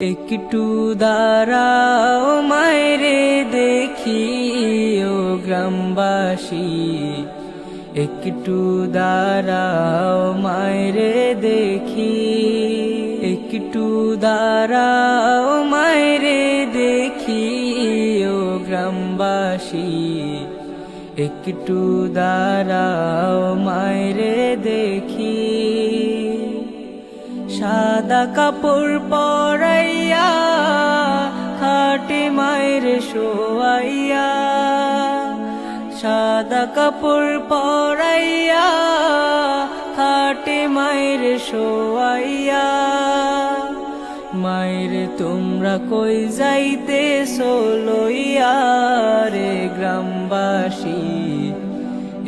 একটু দাঁড়াও মায়েরে দেখি ও গ্রামবাসী। একটু দাঁড়াও মায়েরে দেখি। একটু দাঁড়াও মায়েরে দেখি ও গ্রামবাসী। একটু দাঁড়াও মায়েরে দেখি। সাদা কাপড় পরাইয়া শোয়াইয়া সাদা কাপড় পরাইয়া, খাটে মায়ের শোয়াইয়া মায়ের, তোমরা কই যাইতে সোলইয়া রে গ্রামবাসী?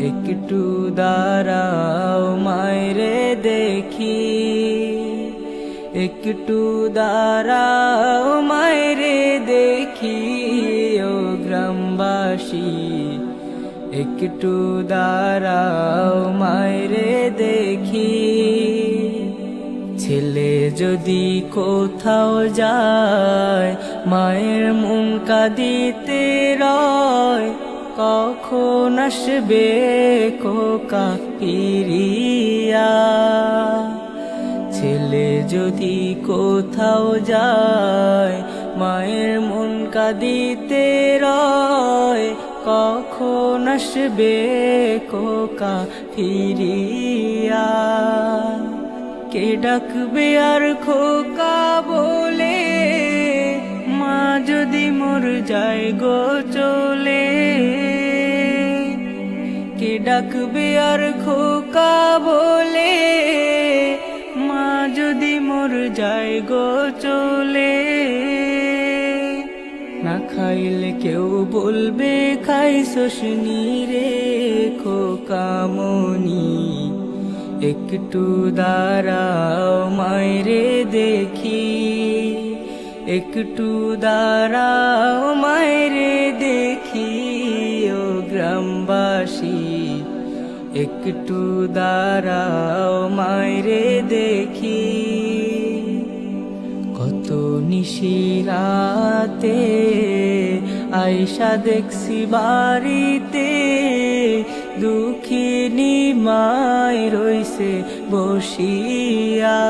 একটু দাঁড়াও মায়েরে দেখি। একটু দাঁড়াও গ্রামবাসী একটু দাঁড়াও মায়েরে দেখি। ছেলে যদি কোথাও যায়, মায়ের মন দিতে রয়, কখন আসবে কোকা পিরিয়া ছেলে যদি কোথাও যায় মায়ের মন কাঁদিতে রয়, কখন আসবে কোকা ফিরিয়া? কে ডাকবে আর খোকা বলে? মা যদি মোর যায় গো চলে। কে ডাকবে আর খোকা বলে? মা যদি মোর যায় গো চলে। খাইলে কেউ বলবে খাই শোষনি রে খোকামনি একটু দাঁড়াও মায়েরে দেখি। একটু দাঁড়াও মায়েরে দেখি, ও গ্রামবাসী। একটু দাঁড়াও মায়েরে দেখি। কত নিশিরাতে আয়সা দেখছি বাড়িতে, দুঃখিনী মায় রইছে বসিয়া।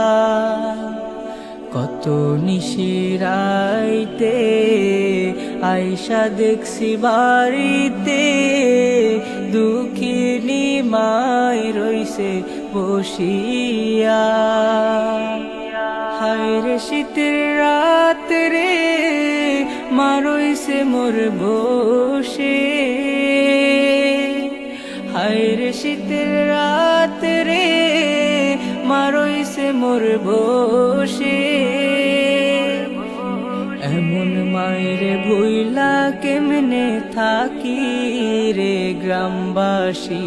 কত নিশিরাইতে আয়সা দেখছি বাড়িতে, দুঃখিনী মায় রইছে বসিয়া। হায়রে শীতের রাত রে মারইছে মোর বসে। হায়রে শীতের রাত রে মারইছে মোর বসে। এমন মায়ের ভুইলা কেমনে থাকি রে গ্রামবাসী?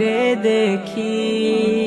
রে দেখি।